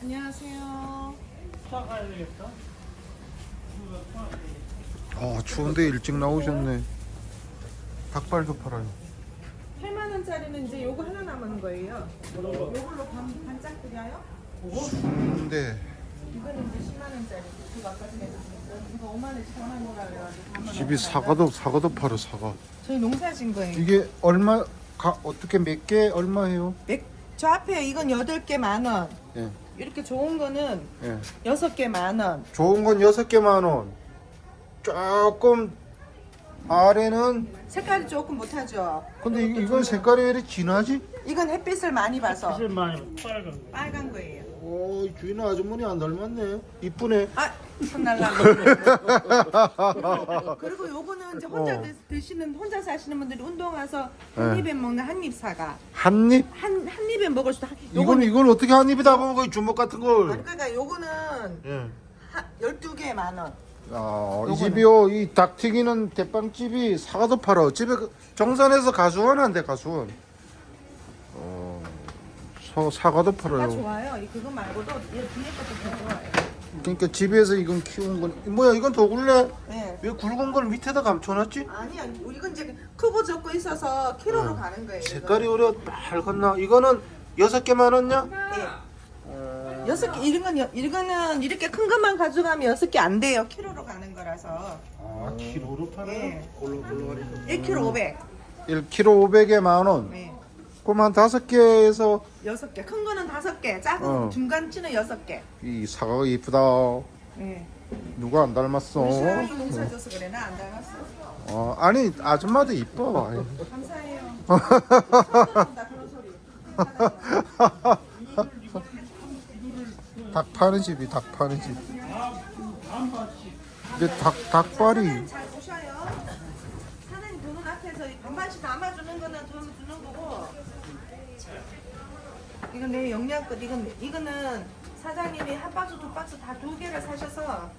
안녕하세요. 가야 되겠다. 아 추운데 일찍 나오셨네. 닭발도 팔아요. 8만 원짜리는 이제 요거 하나 남은 거예요. 요걸로 반, 반짝 드려요? 추운데 이거는 이제 10만 원짜리. 그거 아까 전에 이거 5만 원씩 전화 놓으라 그래가지고 집이 사과도 사과도 팔아 사과. 저희 농사 진 거예요. 이게 얼마 가, 어떻게 몇 개 얼마예요? 맥, 저 앞에 이건 8개 만 원. 예, 이렇게 좋은 거는 예. 6개 만 원. 좋은 건 여섯 개 만 원. 조금 아래는 색깔이 조금 못하죠. 근데 이, 이건 색깔이 왜 이렇게 진하지? 이건 햇빛을 많이 봐서 사실 많이 빨간 거. 빨간 거예요. 오 주인 아주머니 안 닮았네. 이쁘네. 아, 손 날라. 그리고 요거는 이제 혼자 어. 드- 드시는 혼자 사시는 분들이 운동 와서 네. 한 입에 먹는 한입 사과. 한 입? 한 한 입에 먹을 수도 한- 이건 요거는 이걸 어떻게 한 입에 다 먹어? 주먹 같은 걸. 아니, 그러니까 요거는 예. 한 12개 만 원. 아, 이. 집이요. 이 닭 튀기는 대빵집이 사과도 팔아. 집에 그- 정선에서 가수원 한대 가수원. 어, 서, 사과도 다 팔아요. 좋아요. 이 그거 말고도 얘 뒤에 것도 다 좋아요. 그러니까 집에서 이건 키운 건 뭐야? 이건 도굴래? 네. 왜 굵은 걸 밑에다 감춰놨지? 아니 아니 이건 이제 크고 적고 있어서 키로로 어. 가는 거예요. 색깔이 오려 빨갛나? 이거는 여섯 개만 원냐? 네. 여섯 개 이런 건 여- 이거는 이렇게 큰 것만 가져가면 여섯 개 안 돼요. 키로로 가는 거라서. 아, 키로로 파네. 네. 골로 골로 가니까. 1kg 500. 1kg 500에 만 원. 네. 그럼 한 다섯 개에서 여섯 개. 큰 거는 다섯 개. 작은 어. 중간치는 여섯 개. 이 사과가 이쁘다. 네. 누가 안 닮았어? 우리 신랑이 농사 져서 그래. 나 안 닮았어. 어, 아니 아줌마도 이뻐. 아이. 감사해요. 나 그런 소리. 닭 파는 집이 닭 파는 집. 근데 닭 닭발이 잘 보셔요. 사장님 보는 앞에서 이 반반씩 담아주는 거는 거고. 이건 내 영양껏 이건 이거는 사장님이 한 박스 두 박스 다 두 개를 사셔서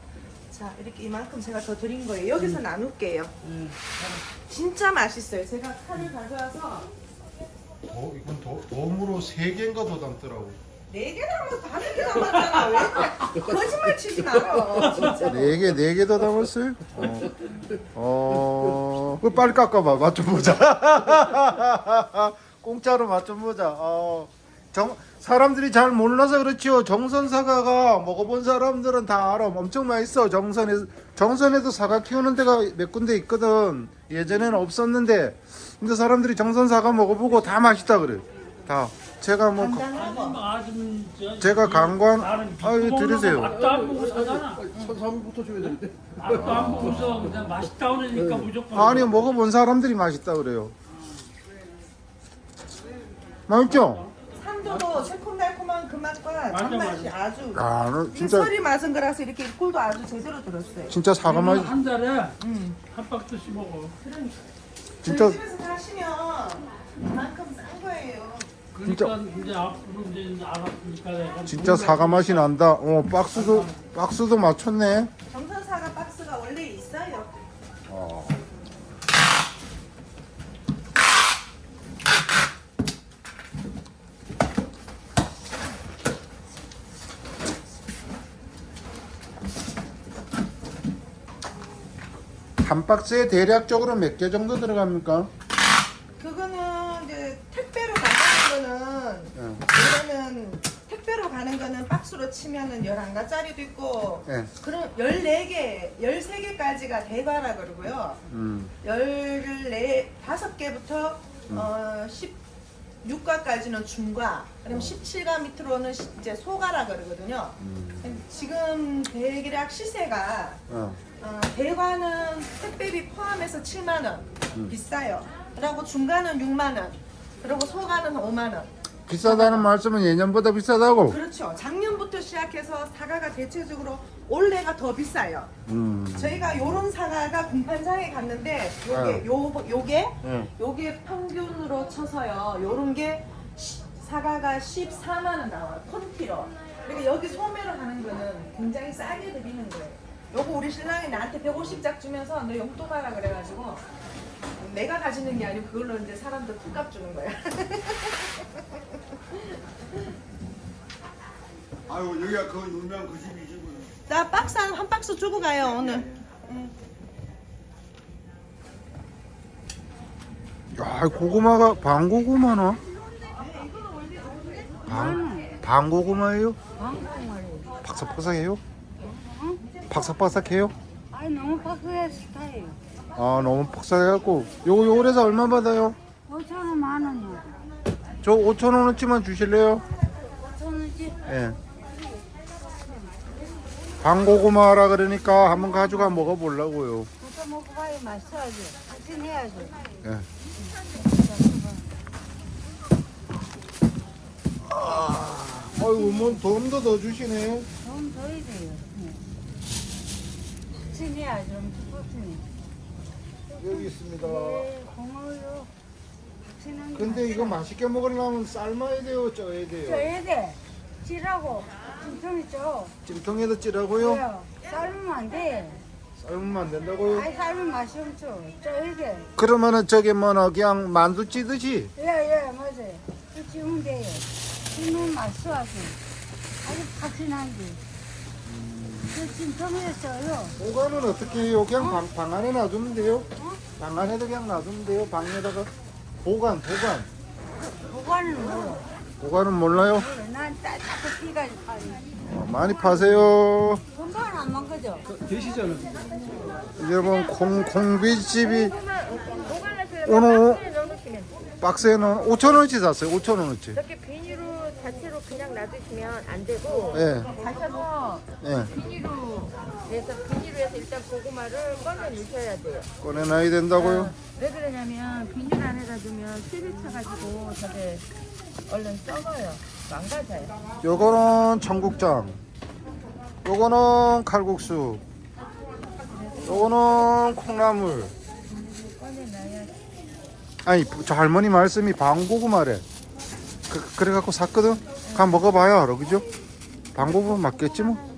자 이렇게 이만큼 제가 더 드린 거예요. 여기서 나눌게요. 진짜 맛있어요. 제가 칼을 가져와서 더 이건 더 덤으로 세 개인가 더 담더라고. 네 개라면 다섯 개 남았잖아. 왜 거짓말 치지 말어. 진짜. 네 개 네 개 더 담았어요? 어. 어. 그 빨리 깎아봐. 맛 좀 보자. 공짜로 맛 좀 보자. 어. 정 사람들이 잘 몰라서 그렇지요. 정선 사과가 먹어본 사람들은 다 알아. 엄청 맛있어. 정선에 정선에도 사과 키우는 데가 몇 군데 있거든. 예전에는 없었는데, 근데 사람들이 정선 사과 먹어보고 다 맛있다 그래. 다. 제가 뭐 제가 강관- 나는 아유, 빗구멍 들으세요. 선삼부터 줘야 되는데. 밥도 안 보고서 그냥 맛있다 그러니까 무조건. 아니 먹어본 사람들이 맛있다 그래요. 맛있죠? 산도도 새콤달콤한 그 맛과 단맛이. 아주 아, 너 이게 진짜 설이 맞은 거라서 이렇게 꿀도 아주 제대로 들었어요. 진짜 사과 맛 한 달에 음. 한 박스씩 먹어. 그러니까 진짜 저희 집에서 사시면 그만큼 싼 거예요. 그러니까 이제 앞으로 이제 알았으니까 내가 진짜 사과 맛이 난다. 어 박스도 박스도 맞췄네. 정선 사과 박스가 원래 있어요. 어. 한 박스에 대략적으로 몇 개 정도 들어갑니까? 그거는 이제 택배로 가는 거는 예. 그러면 택배로 가는 거는 박스로 치면은 11가짜리도 있고 예. 그럼 14개, 13개까지가 대과라 그러고요. 음. 14, 5개부터 어, 16과까지는 중과, 그럼 17과 밑으로는 시- 이제 소가라 그러거든요. 지금 대략 시세가 어. 어, 대과는 택배비 포함해서 7만 원 비싸요. 그리고 중과는 6만 원, 그리고 소가는 5만 원. 비싸다는 말씀은 예년보다 비싸다고? 그렇죠. 작년부터 시작해서 사과가 대체적으로 올해가 더 비싸요. 음. 저희가 요런 사과가 공판장에 갔는데 요게 아. 요 요게 예. 요게 평균으로 쳐서요. 요런 게 시- 사과가 14만 원 나와요. 콘티로. 그러니까 여기 소매로 하는 거는 굉장히 싸게 드리는 거예요. 요거 우리 신랑이 나한테 150짝 주면서 너 용돈 하라 그래가지고 내가 가지는 게 아니고 그걸로 이제 사람들 풀값 주는 거야. 아유 여기가 그 유명한 그 집이지. 뭐. 나 박스 한, 한 박스 주고 가요 오늘. 야 고구마가 반고구마나? 반 반고구마예요? 박삭박삭해요? 박삭박삭해요? 아니 너무 바꾸야 스타일. 아 너무 박삭해갖고 요거 요래서 얼마 받아요? 5천 원 만 원이요. 저 5천 원어치만 주실래요? 5천 원씩. 예. 방고구마라 그러니까 한번 가져가 먹어보려고요. 부터 먹어봐야 맛있어야지. 확신해야지. 예. 아, 아이고 뭐 돈도 더 주시네. 돈 더야 돼요. 네. 확신해야지. 엄청 확신해. 여기 있습니다. 네, 고마워요. 확신한 게 근데 이거 맛있게 먹으려면 삶아야 돼요, 쪄야 돼요. 쪄야 돼. 찌라고. 진통이 쪄. 찜통에다 찌라고요? 그래요. 삶으면 안 돼. 삶으면 안 된다고요? 아이 삶으면 맛이 없죠. 돼. 그러면은 저게 뭐나 그냥 만두 찌듯이 예, 예, 맞아요. 또 찌면 돼요. 찌면 맛있어 아주. 아주 확신한 게. 그 써요. 보관은 어떻게 해요? 그냥 방, 방 안에 놔두면 돼요? 방 안에도 그냥 놔두면 돼요? 방에다가 보관, 보관. 보관은 몰 라. 보관은 몰라요? 난. 어, 많이 파세요. 금방 안 먹거죠? 여러분 콩 콩비집이 오늘 박스에는 5천 원어치 샀어요. 5천 원어치. 이렇게 비닐로 자체로 그냥 놔두시면 안 되고 예, 가셔서 예. 비닐로 해서 비닐로 해서 일단 고구마를 꺼내 놓으셔야 돼요. 꺼내놔야 된다고요? 왜 그러냐면 비닐 안에다 두면 실이 차가지고 저게 얼른 썩어요. 망가져요. 요거는 청국장. 요거는 칼국수. 요거는 콩나물. 꺼내놔야 아니 저 할머니 말씀이 방고구마래. 그, 그래갖고 샀거든. 가 먹어봐야 알아, 그죠? 방고구마 맞겠지 뭐.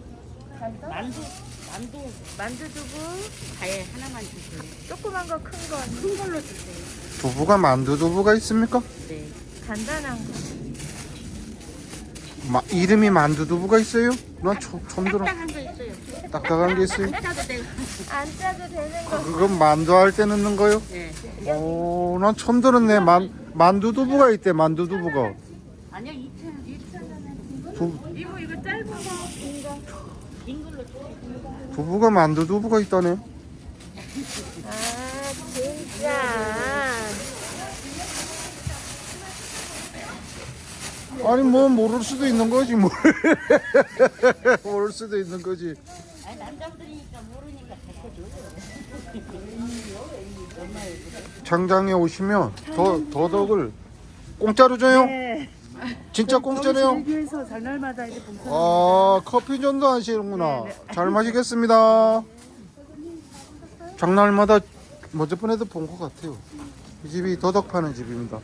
만두 두부 다에 하나만 주세요. 조그만 거 큰 거 큰 걸로 주세요. 두부가 만두 두부가 있습니까? 네. 간단한 거. 마, 이름이 만두 두부가 있어요? 난 처, 처음 들어. 딱딱한 거 있어요. 딱딱한 게 있어요. 안 짜도 되고. 안 짜도 되는 거. 그건 만두 할 때 넣는 거요? 네. 오, 난 처음 들었네. 만 만두 두부가 있대. 만두 두부가. 아니요 2천 2천 원에 두, 이거 이거 짧은 거 긴 거. 두부가 만두 두부가 있다네. 아 진짜. 아니 뭐 모를 수도 있는 거지 뭘. 모를 수도 있는 거지. 아니 남자들이니까 모르니까 장장에 오시면 더 더덕을 공짜로 줘요? 진짜 공짜네요. 여기에서 장날마다 이제 봉사. 아 커피 전도 하시는구나. 잘 마시겠습니다. 장날마다 먼저번에도 본 것 같아요. 이 집이 더덕 파는 집입니다.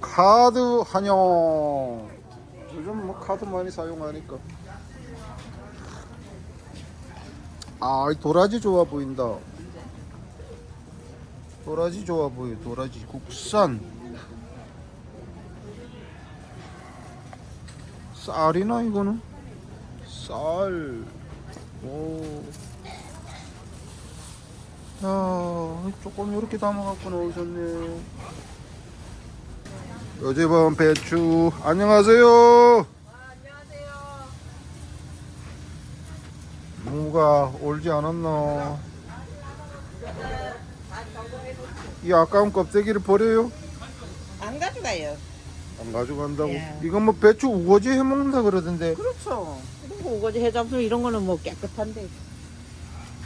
카드 환영. 요즘 뭐 카드 많이 사용하니까. 아, 이 도라지 좋아 보인다. 도라지 좋아 보여. 도라지 국산. 쌀이나 이거는? 쌀. 오. 야, 조금 이렇게 담아갖고 넣으셨네. 요즘은 배추. 안녕하세요. 무가 올지 않았나? 이 아까운 껍데기를 버려요? 안 가져가요. 안 가져간다고? 예. 이건 뭐 배추 우거지 해 먹는다 그러던데. 그렇죠. 그리고 우거지 해장술 이런 거는 뭐 깨끗한데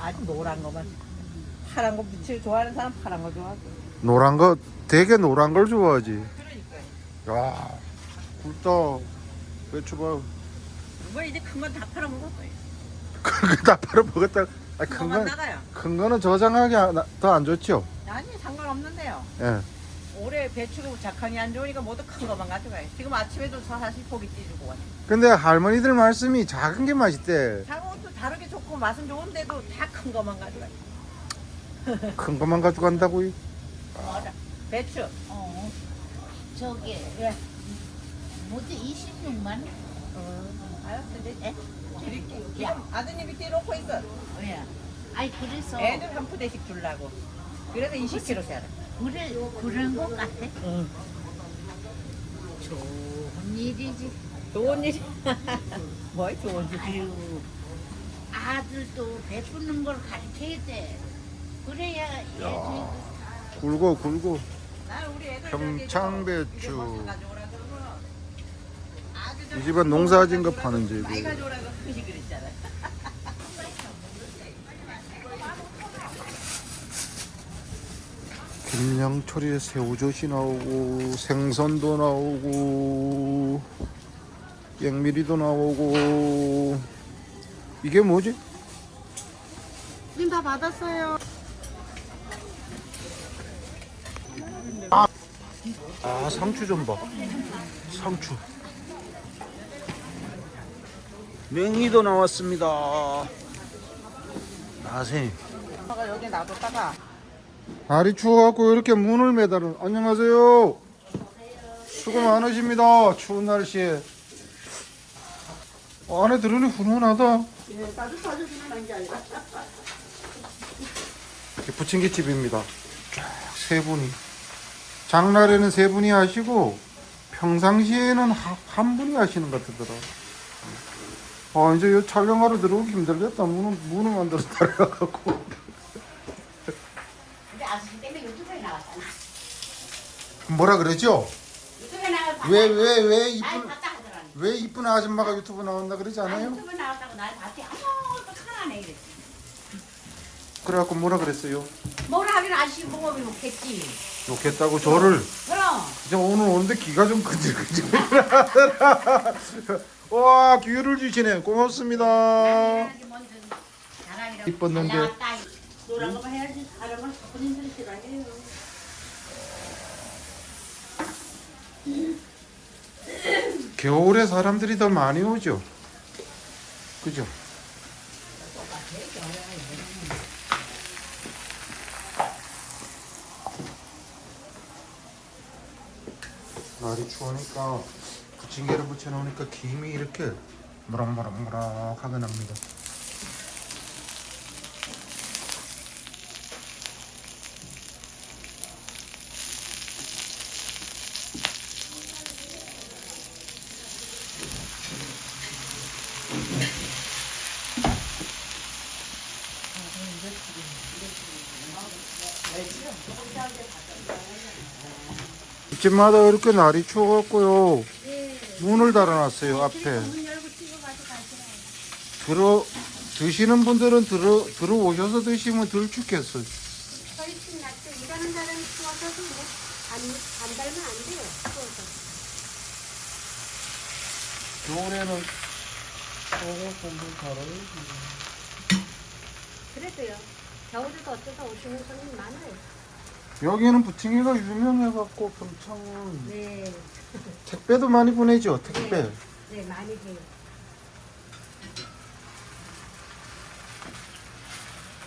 아주 노란 거만 파란 거 빛을 좋아하는 사람 파란 거 좋아하고. 노란 거 되게 노란 걸 좋아하지. 야, 굵다. 배추 봐. 이거 이제 큰 건 다 팔아 먹었어요. 그다 바로 먹었다. 아, 큰 건, 나가요. 큰 거는 저장하기 더 안 좋죠. 아니 상관없는데요. 예. 올해 배추가 작황이 안 좋으니까 모두 큰 거만 가져가요. 지금 아침에도 저 사실 고기 찌주고 왔어요. 근데 할머니들 말씀이 작은 게 맛있대. 작은 것도 다르게 좋고 맛은 좋은데도 다큰 거만 가져가요. 큰 것만 가져간다고 요? 맞아. 배추. 어, 저기 예. 뭐지 26만 알았어, 네. 에? 드릴게. 야. 지금 아드님이 떼놓고 있어. 왜? 아이 그래서 애들 한 푸대씩 주려고. 그래서 20kg 잖아. 그래 그런 것 같아. 응. 좋은 일이지. 좋은 일. 뭐 좋은 일. 아유 아들도 베푸는 걸 가르쳐야 돼. 그래야 애들이 버섯 가져오라 그러면 아주 이 집은 농사진 거 파는 많이 가져오라고 그러시 그랬잖아. 김양철에 새우젓이 나오고 생선도 나오고 양미리도 나오고 이게 뭐지? 우린 다 받았어요. 아 상추 좀 봐. 상추. 맹이도 나왔습니다. 나세. 아가 여기 놔뒀다가 날이 추워갖고 이렇게 문을 매달은. 안녕하세요. 수고 많으십니다. 추운 날씨에. 어, 안에 들으니 훈훈하다. 이렇게 부침개집입니다. 쫙세 분이. 장날에는 세 분이 하시고 평상시에는 하- 한 분이 하시는 것 같더라. 아 이제 이 촬영하러 들어오기 힘들겠다. 문을 문을 만들어서 달려가고. 아저씨 때문에 유튜브에 나왔잖아. 뭐라 그러죠? 유튜브에 나왔다. 왜 왜 왜 날 이쁜 봤다 하더라니. 왜 이쁜 아줌마가 유튜브 나온다 그러지 아, 않아요? 유튜브에 나왔다고 날 봤지. 아무것도 하나네 이랬지. 그래갖고 뭐라 그랬어요? 뭐라 하긴 아저씨 보고 욕했지. 욕했다고 저를 그럼. 이제 오늘 오는데 귀가 좀 근질근질하더라. 와 기회를 주시네 고맙습니다. 이뻤는데. 잘나왔다. 노란 거만 해야지. 사람 겨울에 사람들이 더 많이 오죠. 그죠? 날이 추우니까 부침개를 붙여놓으니까 김이 이렇게 무럭무럭무럭 하게 납니다. 집마다 이렇게 날이 추워갖고요. 문을 달아놨어요 앞에. 들어 드시는 분들은 들어 들어오셔서 드시면 덜 춥겠어요. 집 낮에 일하는 사람이 추워서도 뭐 안, 안 달면 안 돼요. 추워서. 겨울에는 저거 공부 잘해요. 그래도요. 겨울에도 어쩌다 오시는 손님 많아요. 여기는 부침개가 유명해갖고 평창은 네. 택배도 많이 보내죠 택배. 네, 많이 해요.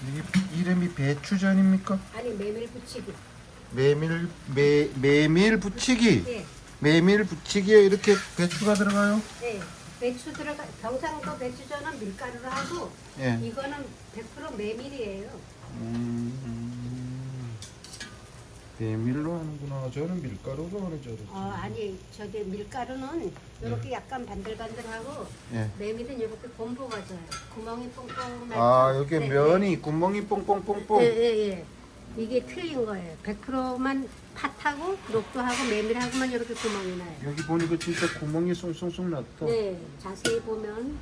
이게 이름이 배추전입니까? 아니, 메밀 부치기. 메밀 메 메밀 부치기. 네. 메밀 부치기에 이렇게 배추가 들어가요? 네. 배추 들어가, 경상도 배추전은 밀가루로 하고, 예. 이거는 100% 메밀이에요. 음, 메밀로 하는구나. 저는 밀가루로 하는 줄 알았죠. 어, 아니, 저기 밀가루는 이렇게 약간 반들반들하고, 예. 메밀은 이렇게 곰보가 져요. 구멍이 뽕뽕. 아 여기 네, 면이 구멍이 뽕뽕뽕뽕. 예, 예, 예. 이게 틀린 거예요. 100%만 팥하고 녹두하고 메밀하고만 이렇게 구멍이 나요. 여기 보니까 진짜 구멍이 쏙쏙쏙 났다. 네, 자세히 보면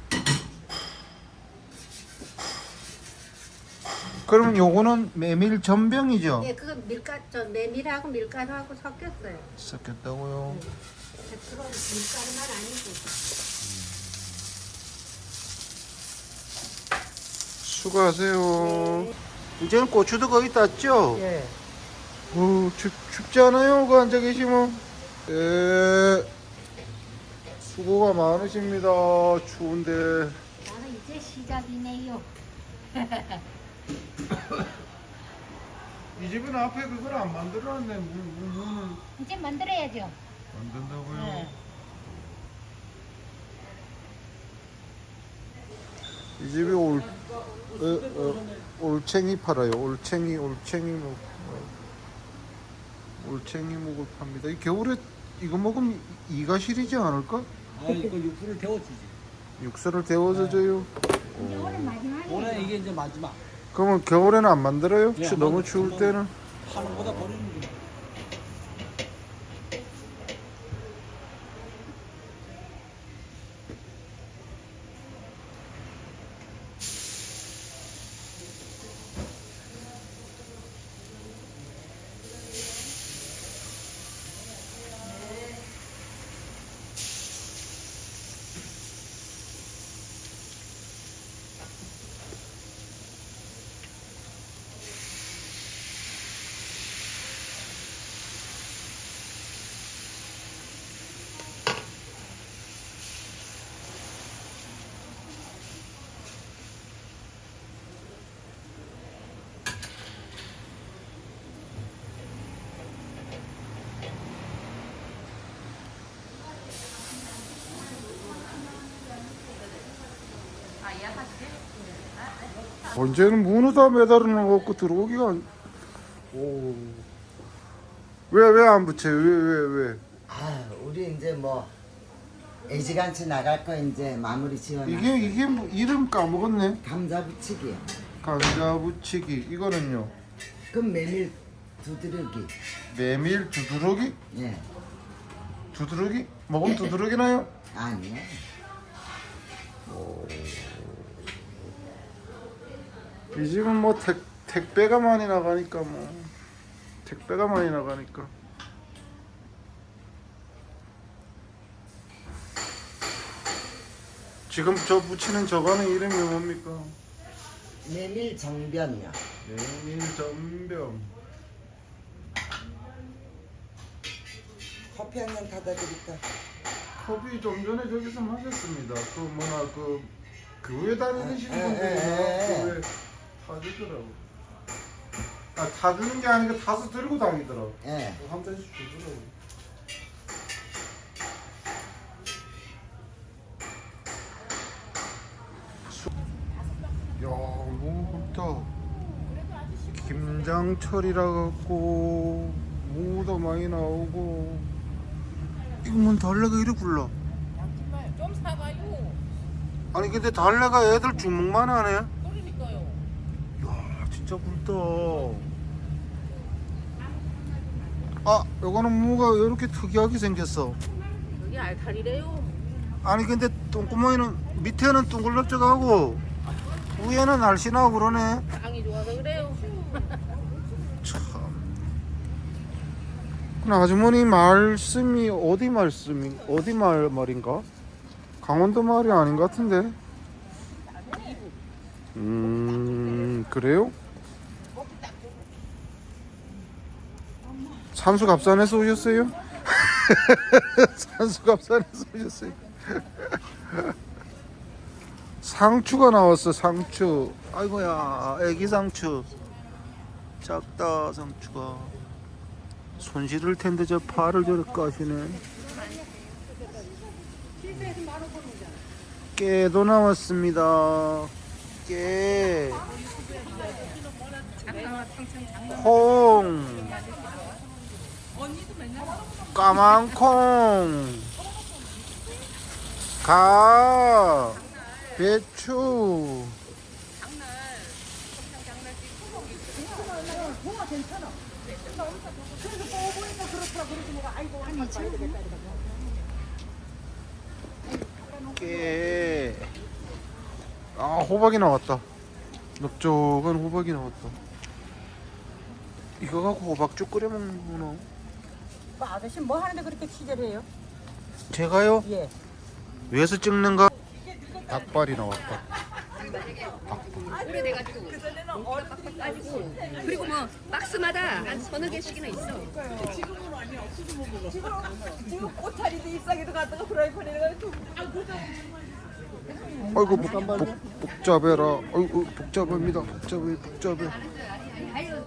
그러면 요거는 메밀 전병이죠? 예, 그거 밀가 저 메밀하고 밀가루하고 섞였어요. 섞였다고요. 100% 밀가루만 아니고. 수고하세요. 이제는 고추도 거의 땄죠? 예. 어, 춥, 춥지 않아요? 그 앉아 계시면? 예. 수고가 많으십니다. 추운데. 나는 이제 시작이네요. 이 집은 앞에 그걸 안 만들어놨네. 문, 문, 문을 이제 만들어야죠. 만든다고요? 네. 이 집이 올 어, 어, 올챙이 팔아요. 올챙이 올챙이 묵 어, 올챙이 묵을 팝니다. 이 겨울에 이거 먹으면 이가 시리지 않을까? 아 이거 육수를 데워주지. 육수를 데워서 줘요. 올해 이게 이제 마지막. 그러면 겨울에는 안 만들어요? 예, 추- 안 너무. 추울 때는 하는 거다 버리는 언제는 문어 다 매달아 놓고 들어오기가 안... 오. 왜왜 안 붙여? 왜왜 왜? 아, 우리 이제 뭐 애지간치 나갈 거 이제 마무리 지어놔. 이게 이게 뭐 이름 까먹었네. 감자 부치기. 감자 부치기 이거는요. 그럼 메밀 두드러기. 메밀 두드러기? 예. 두드러기? 먹으면 두드러기 나요? 아니요. 이 집은 뭐 택, 택배가 많이 나가니까 뭐 택배가 많이 나가니까 지금 저 붙이는 저거는 이름이 뭡니까? 메밀 정변이요. 메밀 전병 커피 한 잔 타다 드릴까? 커피 좀 전에 저기서 마셨습니다. 그 뭐나 그 교회 다니시는 에, 에, 분들이 에, 에. 교회 타주더라고. 아 타주는 게 아니고 타서 들고 다니더라고. 예. 한 잔씩 주더라고. 수- 야, 너무 굵다. 김장철이라 갖고 무도 많이 나오고 이거 뭔 달래가 이리 굴러? 좀 사가요. 아니 근데 달래가 애들 주먹만 하네. 진짜 굵다. 아, 요거는 무가 이렇게 특이하게 생겼어. 여기 알칼리래요. 아니 근데 똥구멍이는 밑에는 둥글럭적하고 위에는 날씬하고 그러네. 땅이 좋아서 그래요. 참. 근데 아주머니 말씀이 어디 말씀이 어디 말 말인가? 강원도 말이 아닌 것 같은데. 음 그래요? 산수갑산에서 오셨어요? 산수갑산에서 오셨어요? 상추가 나왔어 상추. 아이고야 애기 상추. 작다 상추가. 손 시릴 텐데 저 팔을 저렇게 까시네. 깨도 나왔습니다. 깨. 콩, 까만 콩, 가, 배추, 깨. 아 호박이 나왔다. 넓적한 호박이 나왔다. 이거 갖고 호박죽 끓여 먹는구나. 아저씨 뭐 하는데 그렇게 취재를 해요? 제가요? 예. 위에서 찍는가? 닭발이 나 왔다. 그리고 뭐 박스마다 한 서너 개씩이나 있어. 지금 꽃차리도 잎사귀도 갖다가 프라이팬에 가지고 아이고 복, 복, 복잡해라. 아이고 복잡합니다. 복잡해 복잡해.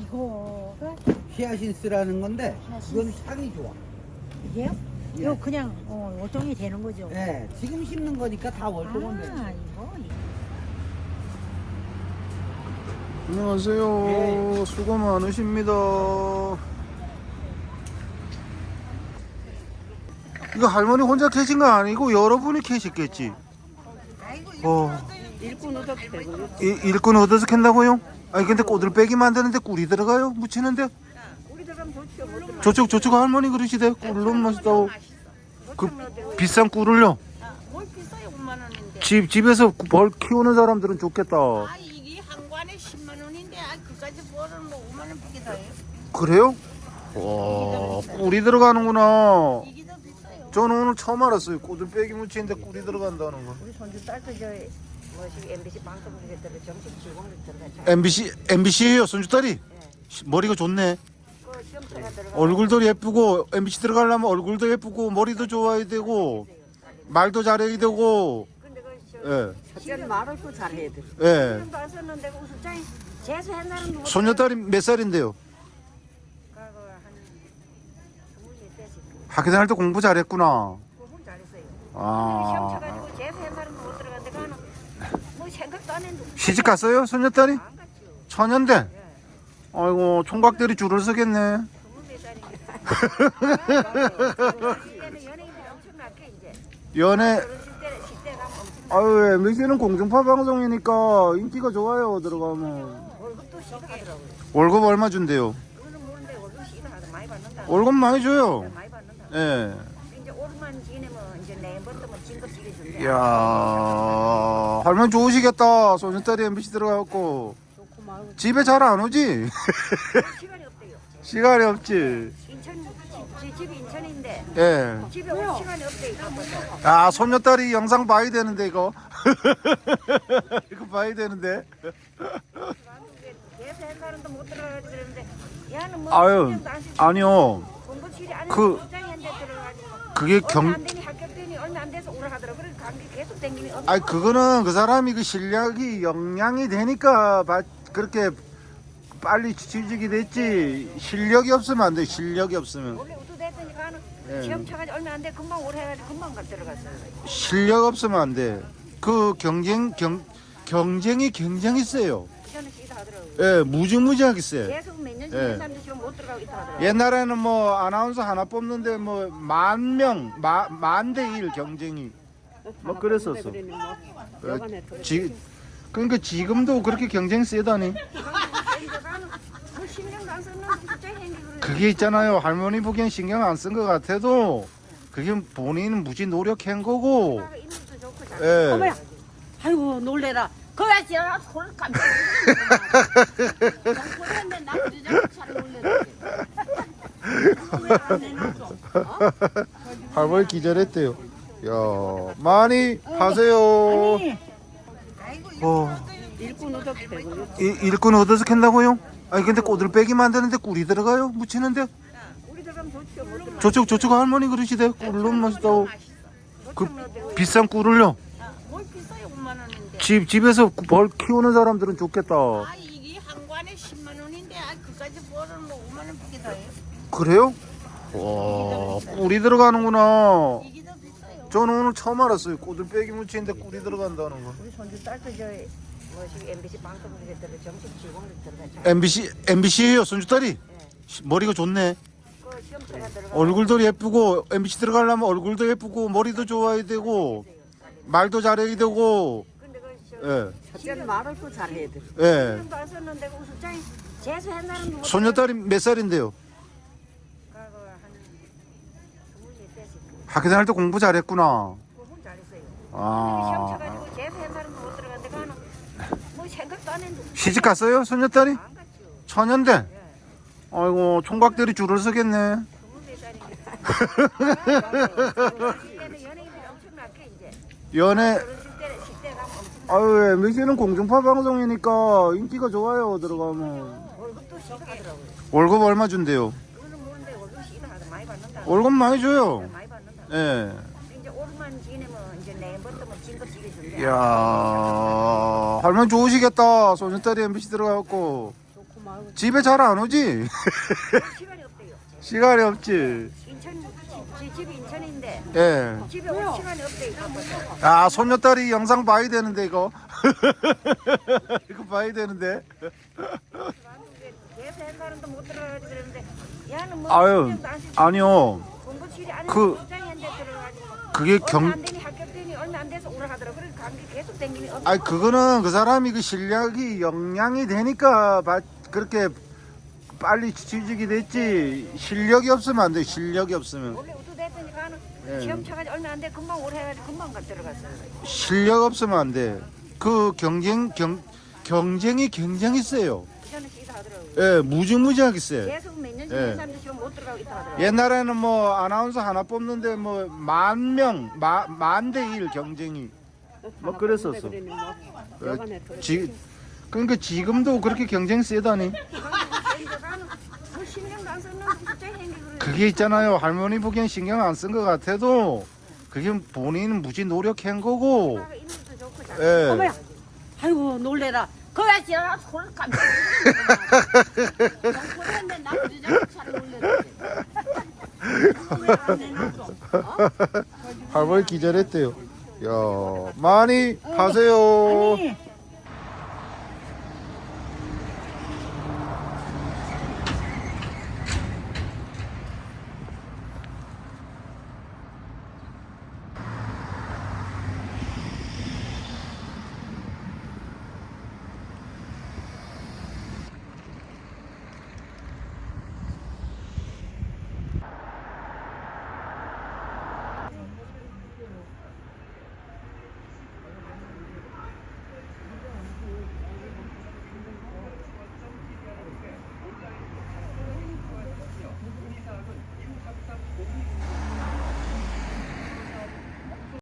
이거가 히아신스라는 건데 이건 향이 좋아. 이게요? 이거 그냥 어, 월동이 되는 거죠. 예, 지금 심는 거니까 다 월동은 돼. 아 이거 안녕하세요. 수고 많으십니다. 이거 할머니 혼자 캐신 거 아니고 여러분이 캐셨겠지? 어, 일꾼 얻어도 되고 이- 일꾼 얻어서 캔다고요? 아니 근데 꽃을 빼기 만드는데 꿀이 들어가요? 들어가면 저쪽 저쪽 할머니 그러시대 꿀 너무 맛있다고 그 비싼 꿀을요? 뭘 비싸요 5만 원인데. 집, 집에서 벌 키우는 사람들은 좋겠다 아 이게 한 관에 10만 원인데 아 그까지 벌은 뭐 5만 원 밖에 다요. 그래요? 와 꿀이 들어가는구나 이게 더 비싸요. 저는 오늘 처음 알았어요 꽃을 빼기 묻히는데 꿀이 들어간다는 거 우리 손주 딸도 저 MBC 방송국에 들어 정식 직원으로 들어가죠. MBC, MBC에요 손주딸이? 시- 머리가 좋네 그 들어가. 얼굴도 예쁘고 MBC 들어가려면 얼굴도 예쁘고 머리도 좋아야 되고 말도 잘해야 되고 근데 그 예, 첫째는 말을 또 잘해야 돼. 예. 그 우수장이 재수 못 손녀딸이 몇 살인데요? 가고 한 스물네 대씩 학교 다닐 때 공부 잘했구나 그분 잘했어요. 시험 아 쳐가지고 재수 시집 갔어요 손녀딸이? 안 갔죠. 천연대? 아이고 총각들이 줄을 서겠네 연예인들이 엄청 이제 연애 결혼식 때 식대 가면 엄청 아유 MBC는 공중파 방송이니까 인기가 좋아요 들어가면 월급도. 월급 얼마 준대요? 그거는 모르는데 월급 많이 받는다. 월급 많이 줘요 많이 받는다. 예. 이제 오르만 지내면 이제 내일부터 뭐 진급 시켜준대. 이야 할머니 좋으시겠다 손녀딸이 MBC 들어가갖고 집에 잘 안 오지? 시간이 없대요. 시간이 없지 인천 집, 제 집이 인천인데 예. 집에 올 시간이 없대요. 아 손녀딸이 영상 봐야 되는데 이거 이거 봐야 되는데 계속 못 야는 뭐 아유 신경도 안 쓰지. 아니요 공부실이 안 그- 그 들어가지고 그게 얼마 경 안 되니 합격되니 얼마 안 돼서 오라 하더라고. 그래서 감기 계속 땡기니 어, 아니 그거는 그 사람이 그 실력이 역량이 되니까 바- 그렇게 빨리 취직이 됐지 실력이 없으면 안 돼 실력이 없으면 원래 우두 가는 예. 시험 쳐가지고 얼마 안 돼 금방 오래 해가지고 금방 가 들어갔어요. 실력 없으면 안 돼 그 경쟁 경 경쟁이 굉장히 세요 저는 씨다 하더라고요. 예 무지무지하게 세 계속 몇년 예. 지낸 사람들 지금 못 들어가고 있다 하더라고요. 옛날에는 뭐 아나운서 하나 뽑는데 뭐 만 명, 만대 일 경쟁이 뭐 그랬었어. 어, 지, 그러니까 지금도 그렇게 경쟁 세다니. 그래. 그게 있잖아요. 할머니 보기엔 신경 안 쓴 것 같아도 그게 본인은 무지 노력한 거고. 예. 어머야. 아이고 놀래라. 그야 제가 손을 깜짝 놀랐는데 나 그러자 잘 내놨어? 할머니 기절했대요. 야 많이 하세요. 어, 일꾼 얻어도 되고 이, 일꾼 얻어서 캔다고요? 아니 근데 꽃을 빼기 만드는데 꿀이 들어가요? 묻히는데? 우리 들어가면 좋죠. 못 들어가면 저쪽 저쪽 할머니 그러시대 꿀 너무 맛있다고 그 비싼 꿀을요 뭘 비싸요 5만 원인데. 집 집에서 벌 키우는 사람들은 좋겠다 아 이게 한 관에 10만 원인데 아 그까지 벌은 뭐 5만 원 밖에 다요. 그래요? 와 꿀이 들어가는구나. 저는 오늘 처음 알았어요 꽃을 빼기 묻히는데 꿀이 들어간다는 거 우리 손주 딸도 저 뭐지 MBC 방송국에 들어 정식 직원으로 들어가죠. MBC MBC에요 손주 딸이? 시- 머리가 좋네 그 들어가. 얼굴도 예쁘고 MBC 들어가려면 얼굴도 예쁘고 머리도 좋아야 되고 말도 잘해야 되고 근데 그예 첫째는 말을 또 잘해야 돼. 예. 지금도 안 썼는데 그 우수장이 재수 옛날은 못 손녀 딸이 몇 살인데요? 가고 한 스물네 대씩 학교 다닐 때 공부 잘했구나 그분 잘했어요. 시험 아 쳐가지고 재수 옛날은 못 들어갔는데 가는 뭐 생각도 안 했는데 시집 갔어요 손녀딸이? 안 갔죠. 천연대? 아이고 총각들이 줄을 서겠네 스물네 살이니까. 이때는 연예인들이 엄청 낮게 이제 연애 결혼식 때 식대 가면 엄청 아유 MBC는 공중파 방송이니까 인기가 좋아요 들어가면 월급도 시가하더라고요. 월급 얼마 준대요? 뭔데 월급 많이 받는다. 월급 많이 줘요 많이. 예. 이제 오르만 지내면 이제 내번도 뭐 진급 시게 준대. 이야 할머니 좋으시겠다 소년딸이 MBC 들어가갖고 집에 잘 안 오지? 시간이 없대요. 시간이 없지 인천 제 집이 인천인데 예. 집에 올 시간이 없대요. 아 손녀딸이 영상 봐야 되는데 이거 이거 봐야 되는데 계속 행가는도 못 들어가지고 그러는데 야는 뭐 아유 신경도 안 쓰지. 아니요 공부실이 안 그- 그 그게 경 안 되니 합격되니 얼마 안 돼서 오라 하더라고. 그래서 감기 계속 땡기니 없 아니 그거는 그 사람이 그 실력이 영향이 되니까 바- 그렇게 빨리 취직이 됐지 실력이 없으면 안 돼 실력이 없으면 원래 우두 대표니까 예. 시험 쳐가지고 얼마 안 돼 금방 오래 해가지고 금방 가 들어갔어요. 실력 없으면 안 돼. 그 경쟁 경 경쟁이 굉장히 세요. 하더라고요. 예, 무지무지하게 세. 계속 몇년 예. 지낸 사람들 시험 못 들어가고 있다 하더라고요. 옛날에는 뭐 아나운서 하나 뽑는데 뭐 만 명, 만대 일 경쟁이 뭐 그랬었어. 어, 지, 그러니까 지금도 그렇게 경쟁 세다니. 그. 그게 있잖아요. 할머니 보기엔 신경 안 쓴 것 같아도 그게 본인 무지 노력한 거고. 예. 어머야. 아이고 놀래라. 그래 지나 손을 깜짝 놀랐네. 나 그러자 잘 놀랬지. 할머니 기절했대요. 야, 많이 하세요. 아니